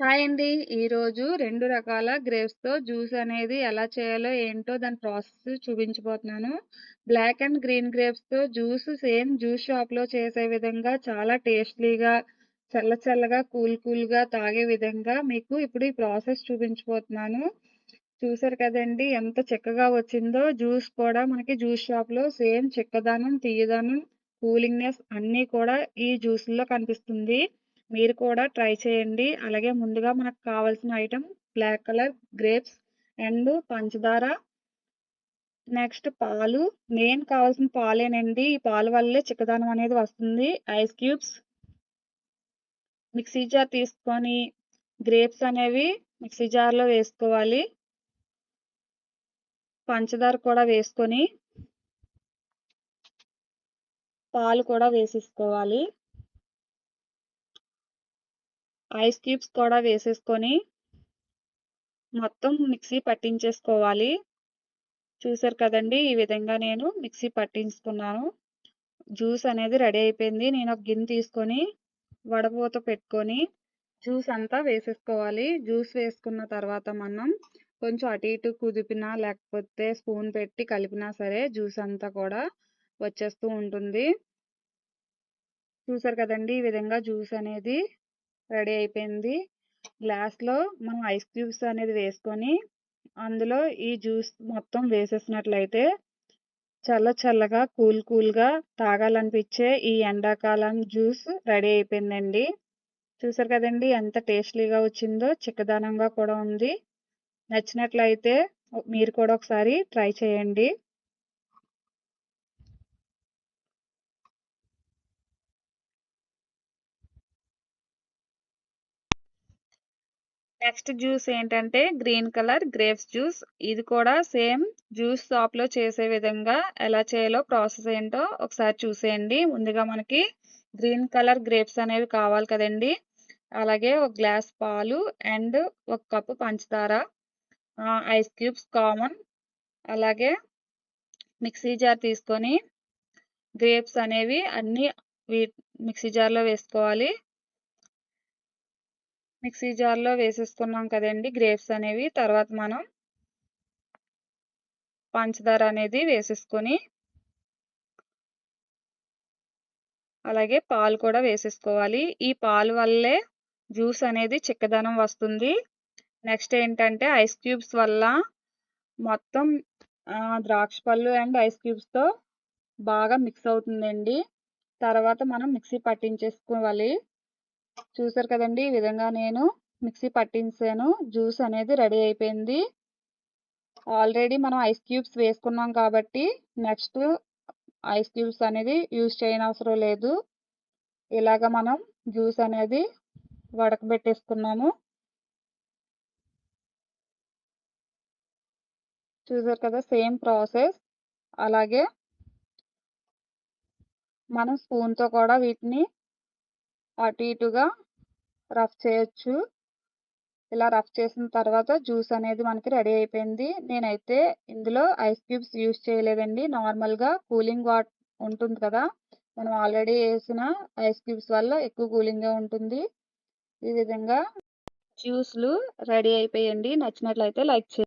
Hi అండి. ఈరోజు రెండు రకాల గ్రేప్స్తో జ్యూస్ అనేది ఎలా చేయాలో ఏంటో దాని ప్రాసెస్ చూపించబోతున్నాను. బ్లాక్ అండ్ గ్రీన్ గ్రేప్స్తో జ్యూస్ సేమ్ జ్యూస్ షాప్లో చేసే విధంగా చాలా టేస్టీగా చల్ల చల్లగా కూల్ కూల్గా తాగే విధంగా మీకు ఇప్పుడు ఈ ప్రాసెస్ చూపించబోతున్నాను. చూసారు కదండి ఎంత చెక్కగా వచ్చిందో. జ్యూస్ కూడా మనకి జ్యూస్ షాప్లో సేమ్ చిక్కదనం తీయదనం కూలింగ్నెస్ అన్నీ కూడా ఈ జ్యూస్లో కనిపిస్తుంది. మీరు కూడా ట్రై చేయండి. అలాగే ముందుగా మనకు కావాల్సిన item black colour grapes and పంచదార. నెక్స్ట్ పాలు. మెయిన్ కావాల్సిన పాలేనండి. ఈ పాలు వల్లే చిక్కదనం అనేది వస్తుంది. ఐస్ క్యూబ్స్ మిక్సీ జార్ తీసుకొని గ్రేప్స్ అనేవి మిక్సీ జార్లో వేసుకోవాలి. పంచదార కూడా వేసుకొని పాలు కూడా వేసేసుకోవాలి. ఐస్ క్యూబ్స్ కూడా వేసేసుకొని మొత్తం మిక్సీ పట్టించేసుకోవాలి. చూసారు కదండి ఈ విధంగా నేను మిక్సీ పట్టించుకున్నాను. జ్యూస్ అనేది రెడీ అయిపోయింది. నేను ఒక గిన్నె తీసుకొని వడపోత పెట్టుకొని జ్యూస్ అంతా వేసేసుకోవాలి. జ్యూస్ వేసుకున్న తర్వాత మనం కొంచెం అటు ఇటు కుదిపినా లేకపోతే స్పూన్ పెట్టి కలిపినా సరే జ్యూస్ అంతా కూడా వచ్చేస్తూ ఉంటుంది. చూసారు కదండి ఈ విధంగా జ్యూస్ అనేది రెడీ అయిపోయింది. గ్లాస్లో మనం ఐస్ క్యూబ్స్ అనేది వేసుకొని అందులో ఈ జ్యూస్ మొత్తం వేసేసినట్లయితే చల్ల చల్లగా కూల్ కూల్గా తాగాలనిపించే ఈ ఎండాకాలం జ్యూస్ రెడీ అయిపోయిందండి. చూసారు కదండి ఎంత టేస్టీగా వచ్చిందో చిక్కదనంగా కూడా ఉంది. నచ్చినట్లయితే మీరు కూడా ఒకసారి ట్రై చేయండి. నెక్స్ట్ జ్యూస్ ఏంటంటే గ్రీన్ కలర్ గ్రేప్స్ జ్యూస్. ఇది కూడా సేమ్ జ్యూస్ షాప్లో చేసే విధంగా ఎలా చేయాలో ప్రాసెస్ ఏంటో ఒకసారి చూసేయండి. ముందుగా మనకి గ్రీన్ కలర్ గ్రేప్స్ అనేవి కావాలి కదండి. అలాగే ఒక గ్లాస్ పాలు అండ్ ఒక కప్పు పంచదార ఐస్ క్యూబ్స్ కామన్. అలాగే మిక్సీ జార్ తీసుకొని గ్రేప్స్ అనేవి అన్నీ మిక్సీ జార్లో వేసుకోవాలి. మిక్సీ జార్లో వేసేసుకున్నాం కదండి. గ్రేప్స్ అనేవి. తర్వాత మనం పంచదార అనేది వేసేసుకొని అలాగే పాలు కూడా వేసేసుకోవాలి. ఈ పాలు వల్లే జ్యూస్ అనేది చిక్కదనం వస్తుంది. నెక్స్ట్ ఏంటంటే ఐస్ క్యూబ్స్ వల్ల మొత్తం ద్రాక్ష పళ్ళు అండ్ ఐస్ క్యూబ్స్తో బాగా మిక్స్ అవుతుందండి. తర్వాత మనం మిక్సీ పట్టించేసుకోవాలి. చూసారు కదండి? ఈ విధంగా నేను మిక్సీ పట్టించాను. జ్యూస్ అనేది రెడీ అయిపోయింది. ఆల్రెడీ మనం ఐస్ క్యూబ్స్ వేసుకున్నాం కాబట్టి నెక్స్ట్ ఐస్ క్యూబ్స్ అనేది యూజ్ చేయనవసరం లేదు. ఇలాగ మనం జ్యూస్ అనేది వడకబెట్టేసుకున్నాము. చూసారు కదా? Same process. అలాగే మనం స్పూన్తో కూడా వీటిని అటు ఇటుగా రఫ్ చేయొచ్చు. ఇలా రఫ్ చేసిన తర్వాత జ్యూస్ అనేది మనకి రెడీ అయిపోయింది. నేనైతే ఇందులో ఐస్ క్యూబ్స్ యూస్ చేయలేదండి. నార్మల్గా కూలింగ్ వాట్ ఉంటుంది కదా మనం ఆల్రెడీ వేసిన ఐస్ క్యూబ్స్ వల్ల ఎక్కువ కూలింగ్గా ఉంటుంది. ఈ విధంగా జ్యూస్లు రెడీ అయిపోయండి. నచ్చినట్లయితే లైక్ చేయండి.